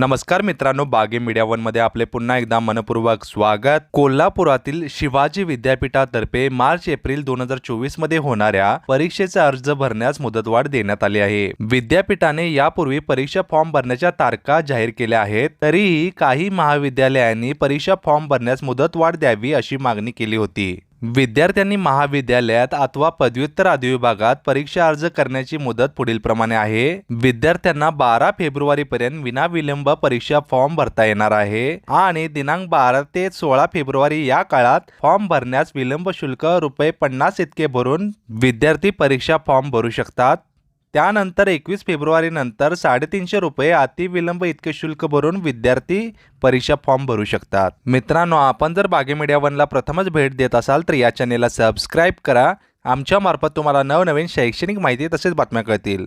नमस्कार मित्रांनो बागे मीडिया वनमध्ये आपले पुन्हा एकदा मनपूर्वक स्वागत. कोल्हापुरातील शिवाजी विद्यापीठातर्फे मार्च एप्रिल दोन हजार चोवीसमध्ये होणाऱ्या परीक्षेचा अर्ज भरण्यास मुदतवाढ देण्यात आली आहे. विद्यापीठाने यापूर्वी परीक्षा फॉर्म भरण्याच्या तारखा जाहीर केल्या आहेत तरीही काही महाविद्यालयांनी परीक्षा फॉर्म भरण्यास मुदतवाढ द्यावी अशी मागणी केली होती. विद्यार्थ्यांनी महाविद्यालयात अथवा पदव्युत्तर अधिविभागात परीक्षा अर्ज करण्याची मुदत पुढीलप्रमाणे आहे. विद्यार्थ्यांना बारा फेब्रुवारीपर्यंत विनाविलंब परीक्षा फॉर्म भरता येणार आहे आणि दिनांक बारा ते सोळा फेब्रुवारी या काळात फॉर्म भरण्यास विलंब शुल्क रुपये पन्नास इतके भरून विद्यार्थी परीक्षा फॉर्म भरू शकतात. त्यानंतर एकवीस फेब्रुवारीनंतर साडेतीनशे रुपये अतिविलंब इतके शुल्क भरून विद्यार्थी परीक्षा फॉर्म भरू शकतात. मित्रांनो आपण जर बागे मीडिया वनला प्रथमच भेट देत असाल तर या चॅनेलला सबस्क्राईब करा. आमच्यामार्फत तुम्हाला नवनवीन शैक्षणिक माहिती तसेच बातम्या कळतील.